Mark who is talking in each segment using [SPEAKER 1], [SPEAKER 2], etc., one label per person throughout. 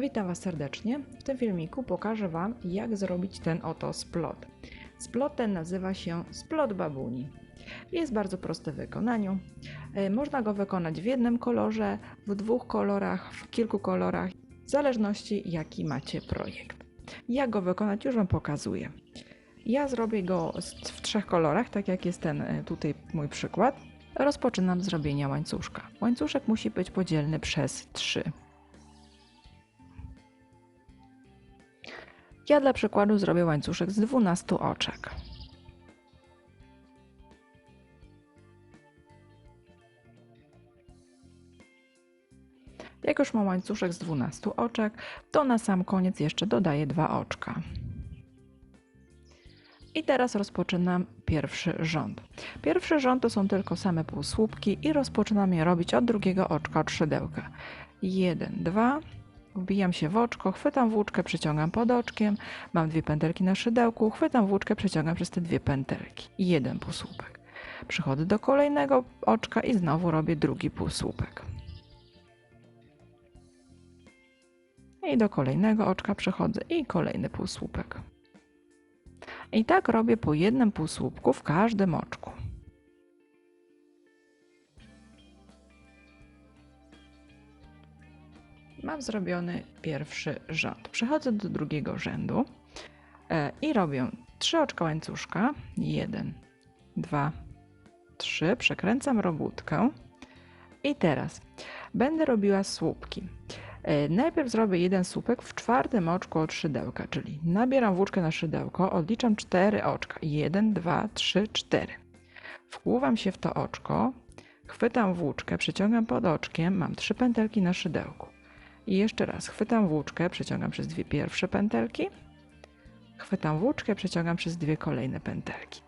[SPEAKER 1] Witam Was serdecznie. W tym filmiku pokażę Wam, jak zrobić ten oto splot. Splot ten nazywa się splot babuni. Jest bardzo prosty w wykonaniu. E, Można go wykonać w jednym kolorze, w dwóch kolorach, w kilku kolorach, w zależności jaki macie projekt. Jak go wykonać już Wam pokazuję. Ja zrobię go w trzech kolorach, tak jak jest ten e, tutaj mój przykład. Rozpoczynam zrobienia łańcuszka. Łańcuszek musi być podzielny przez 3. Ja dla przykładu zrobię łańcuszek z 12 oczek. Jak już mam łańcuszek z 12 oczek, to na sam koniec jeszcze dodaję dwa oczka. I teraz rozpoczynam pierwszy rząd. Pierwszy rząd to są tylko same półsłupki i rozpoczynam je robić od drugiego oczka od szydełka. Jeden, dwa, wbijam się w oczko, chwytam włóczkę, przeciągam pod oczkiem, mam dwie pętelki na szydełku, chwytam włóczkę, przeciągam przez te dwie pętelki. I jeden półsłupek. Przechodzę do kolejnego oczka i znowu robię drugi półsłupek. I do kolejnego oczka przechodzę i kolejny półsłupek. I tak robię po jednym półsłupku w każdym oczku. Mam zrobiony pierwszy rząd. Przechodzę do drugiego rzędu e, i robię trzy oczka łańcuszka. Jeden, dwa, trzy. Przekręcam robótkę. I teraz będę robiła słupki. E, Najpierw zrobię jeden słupek w czwartym oczku od szydełka, czyli nabieram włóczkę na szydełko, odliczam cztery oczka. Jeden, dwa, trzy, cztery. Wkłuwam się w to oczko, chwytam włóczkę, przeciągam pod oczkiem, mam trzy pętelki na szydełku. I jeszcze raz chwytam włóczkę, przeciągam przez dwie pierwsze pętelki, chwytam włóczkę, przeciągam przez dwie kolejne pętelki.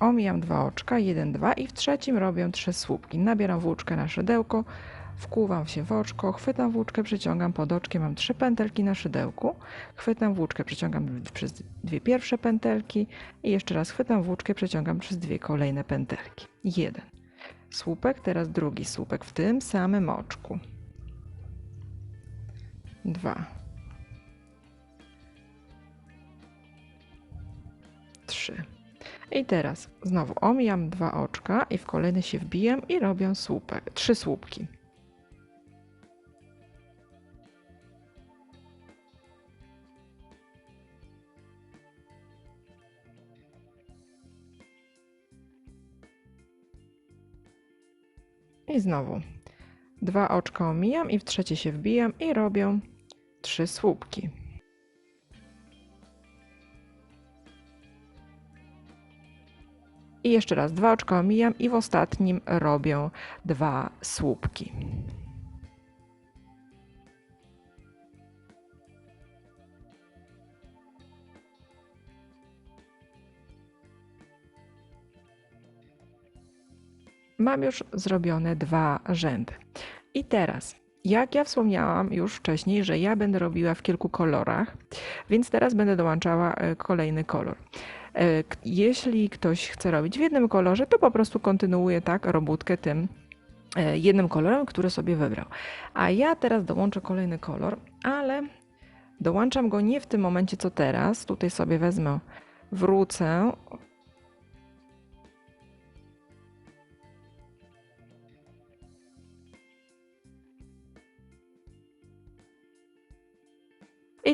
[SPEAKER 1] Omijam dwa oczka, jeden, dwa i w trzecim robię trzy słupki. Nabieram włóczkę na szydełko, Wkłuwam się w oczko, chwytam włóczkę, przeciągam pod oczkiem, mam trzy pętelki na szydełku, chwytam włóczkę, przeciągam przez dwie pierwsze pętelki i jeszcze raz chwytam włóczkę, przeciągam przez dwie kolejne pętelki. Jeden słupek, teraz drugi słupek w tym samym oczku. Dwa. Trzy. I teraz znowu omijam dwa oczka i w kolejny się wbijam i robię słupek, trzy słupki. I znowu dwa oczka omijam i w trzecie się wbijam i robię trzy słupki. I jeszcze raz dwa oczka omijam i w ostatnim robię dwa słupki. Mam już zrobione dwa rzędy. I teraz, jak ja wspomniałam już wcześniej, że ja będę robiła w kilku kolorach, więc teraz będę dołączała e, kolejny kolor. E, Jeśli ktoś chce robić w jednym kolorze, to po prostu kontynuuje tak robótkę tym e, jednym kolorem, który sobie wybrał. A ja teraz dołączę kolejny kolor, ale dołączam go nie w tym momencie, co teraz. Tutaj sobie wezmę, wrócę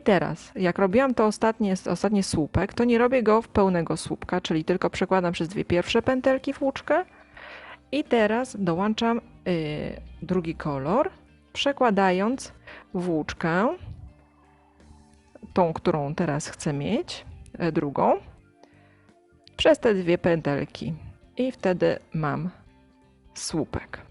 [SPEAKER 1] I teraz, jak robiłam to ostatnie, ostatni słupek, to nie robię go w pełnego słupka, czyli tylko przekładam przez dwie pierwsze pętelki włóczkę. I teraz dołączam y, drugi kolor, przekładając włóczkę, tą, którą teraz chcę mieć, e, drugą, przez te dwie pętelki. I wtedy mam słupek.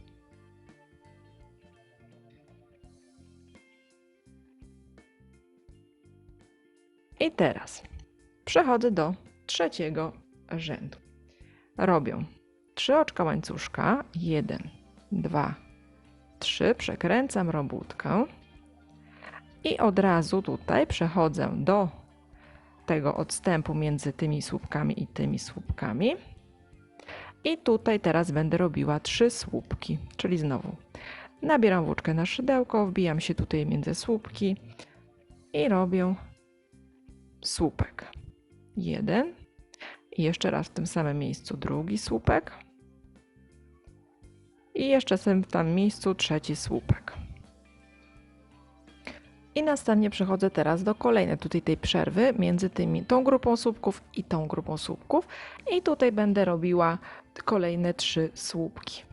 [SPEAKER 1] I teraz przechodzę do trzeciego rzędu. Robię trzy oczka łańcuszka, jeden, dwa, trzy, przekręcam robótkę i od razu tutaj przechodzę do tego odstępu między tymi słupkami i tymi słupkami. I tutaj teraz będę robiła trzy słupki, czyli znowu Nabieram włóczkę na szydełko, wbijam się tutaj między słupki i robię słupek. Jeden. I jeszcze raz w tym samym miejscu drugi słupek. I jeszcze w tym miejscu trzeci słupek. I następnie przechodzę teraz do kolejnej tutaj tej przerwy między tymi, tą grupą słupków i tą grupą słupków. I tutaj będę robiła kolejne trzy słupki.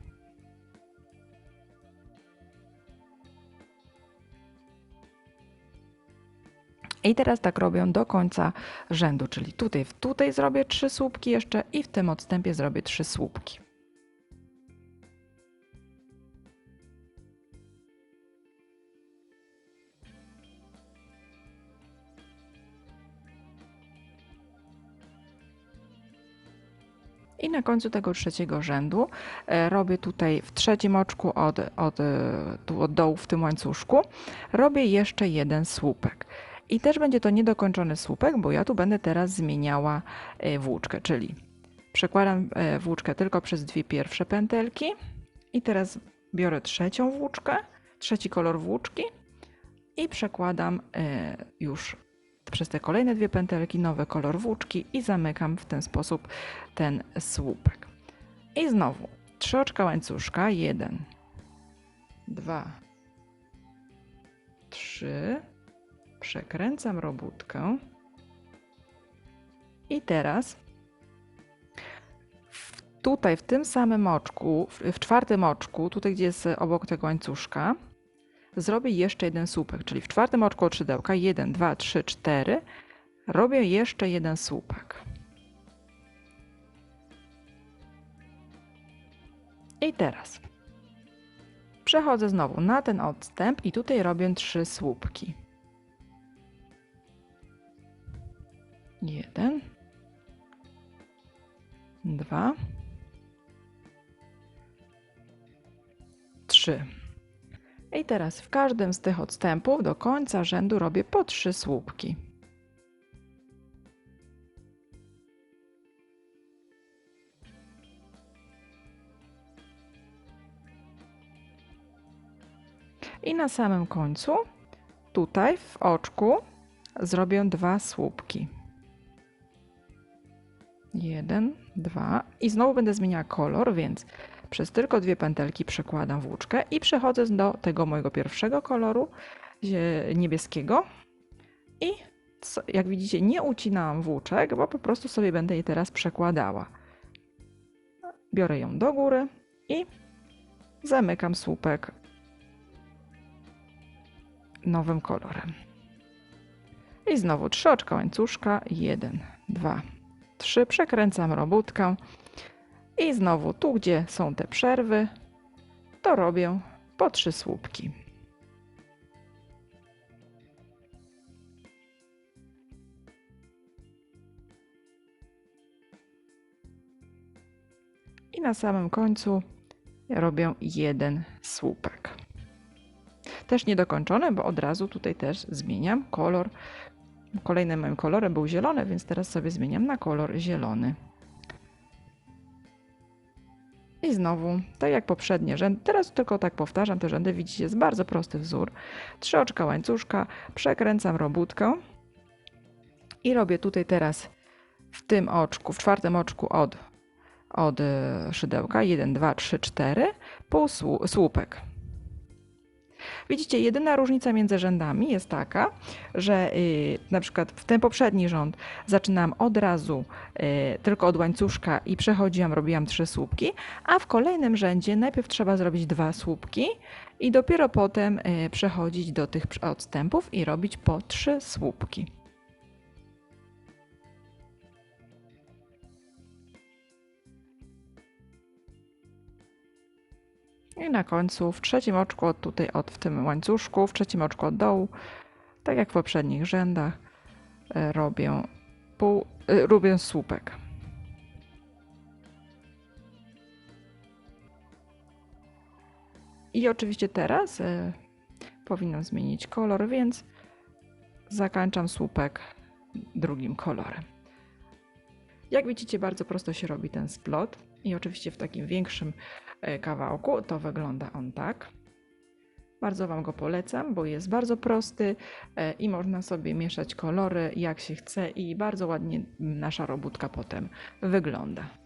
[SPEAKER 1] I teraz tak robię do końca rzędu, czyli tutaj, tutaj zrobię trzy słupki jeszcze i w tym odstępie zrobię trzy słupki. I na końcu tego trzeciego rzędu e, robię tutaj w trzecim oczku od, od, e, od dołu w tym łańcuszku, robię jeszcze jeden słupek. I też będzie to niedokończony słupek, bo ja tu będę teraz zmieniała e, włóczkę, czyli przekładam włóczkę tylko przez dwie pierwsze pętelki i teraz biorę trzecią włóczkę, trzeci kolor włóczki i przekładam już przez te kolejne dwie pętelki nowy kolor włóczki i zamykam w ten sposób ten słupek. I znowu trzy oczka łańcuszka, jeden, dwa, trzy, przekręcam robótkę i teraz tutaj w tym samym oczku, w czwartym oczku, tutaj gdzie jest obok tego łańcuszka, zrobię jeszcze jeden słupek, czyli w czwartym oczku od szydełka 1, 2, 3, 4 robię jeszcze jeden słupek. I teraz przechodzę znowu na ten odstęp i tutaj robię trzy słupki. Jeden, dwa, trzy. I teraz w każdym z tych odstępów do końca rzędu robię po trzy słupki. I na samym końcu, tutaj w oczku, zrobię dwa słupki. Jeden, dwa i znowu będę zmieniała kolor, więc przez tylko dwie pętelki przekładam włóczkę i przechodzę do tego mojego pierwszego koloru niebieskiego i jak widzicie nie ucinałam włóczek, bo po prostu sobie będę je teraz przekładała. Biorę ją do góry i zamykam słupek nowym kolorem. I znowu trzy oczka łańcuszka, jeden, dwa, trzy, przekręcam robótkę i znowu tu, gdzie są te przerwy, to robię po trzy słupki. I na samym końcu robię jeden słupek. Też niedokończone, bo od razu tutaj też zmieniam kolor. Kolejnym moim kolorem był zielony, więc teraz sobie zmieniam na kolor zielony. I znowu, tak jak poprzednie rzędy, teraz tylko tak powtarzam te rzędy, widzicie, jest bardzo prosty wzór. Trzy oczka łańcuszka, przekręcam robótkę i robię tutaj teraz w tym oczku, w czwartym oczku od, od szydełka, 1, 2, 3, 4, pół słupek. Widzicie, jedyna różnica między rzędami jest taka, że y, na przykład w ten poprzedni rząd zaczynałam od razu y, tylko od łańcuszka i przechodziłam, robiłam trzy słupki, a w kolejnym rzędzie najpierw trzeba zrobić dwa słupki i dopiero potem y, przechodzić do tych odstępów i robić po trzy słupki. I na końcu w trzecim oczku tutaj, od w tym łańcuszku, w trzecim oczku od dołu, tak jak w poprzednich rzędach, e, robię, pół, e, robię słupek. I oczywiście teraz y, powinnam zmienić kolor, więc zakończam słupek drugim kolorem. Jak widzicie, bardzo prosto się robi ten splot i oczywiście w takim większym E, kawałku, to wygląda on tak. Bardzo Wam go polecam, bo jest bardzo prosty e, i można sobie mieszać kolory jak się chce i bardzo ładnie nasza robótka potem wygląda.